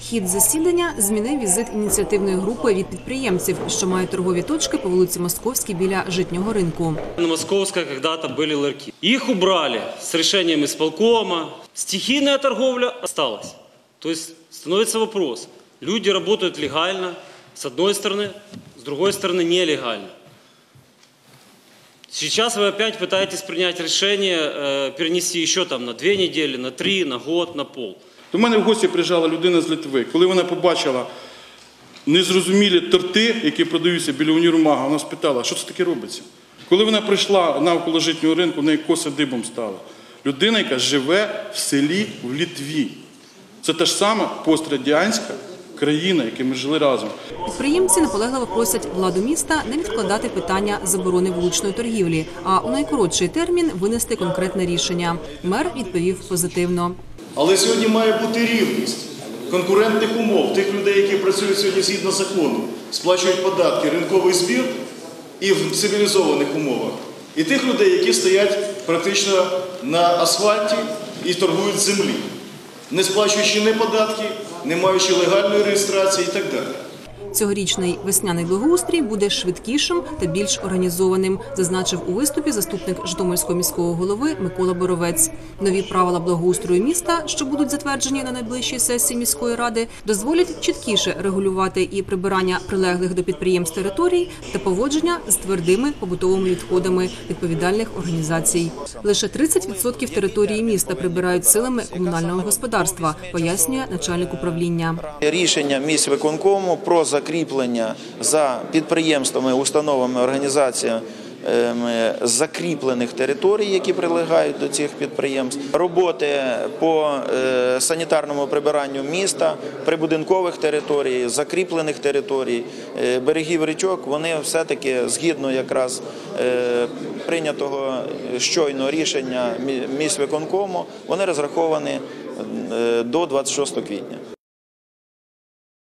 Хід засідання змінив візит ініціативної групи від підприємців, що мають торгові точки по вулиці Московській біля житнього ринку. На Московской когда-то были ларьки. Их убрали с решением исполкома. Стихийная торговля осталась. То есть становится вопрос. Люди работают легально, с одной стороны, с другой стороны нелегально. Сейчас вы опять пытаетесь принять решение э, перенести еще там на две недели, на три, на год, на пол. До мене в гості приїжджала людина з Литви. Коли вона побачила незрозумілі торти, які продаються біля універмага, вона спитала, що це таке робиться. Коли вона прийшла навколо житнього ринку, в неї коса дибом стала. Людина, яка живе в селі в Літві. Це та ж сама пострадянська країна, яка ми жили разом. Підприємці наполегливо просять владу міста не відкладати питання заборони вуличної торгівлі, а у найкоротший термін винести конкретне рішення. Мер відповів позитивно. Але сьогодні має бути рівність конкурентних умов тих людей, які працюють сьогодні згідно закону, сплачують податки, ринковий збір і в цивілізованих умовах, і тих людей, які стоять практично на асфальті і торгують землі, не сплачуючи ні податки, не маючи легальної реєстрації і так далі. Цьогорічний весняний благоустрій буде швидкішим та більш організованим, зазначив у виступі заступник Житомирського міського голови Микола Боровець. Нові правила благоустрою міста, що будуть затверджені на найближчій сесії міської ради, дозволять чіткіше регулювати і прибирання прилеглих до підприємств територій та поводження з твердими побутовими відходами відповідальних організацій. Лише 30% території міста прибирають силами комунального господарства, пояснює начальник управління. Рішення міськвиконкому про закріплення за підприємствами, установами, організаціями ем, закріплених територій, які прилегають до цих підприємств, роботи по е, санітарному прибиранню міста, прибудинкових територій, закріплених територій, е, берегів річок, вони все-таки згідно якраз е, прийнятого щойно рішення мі- міськвиконкому, вони розраховані до 26 квітня.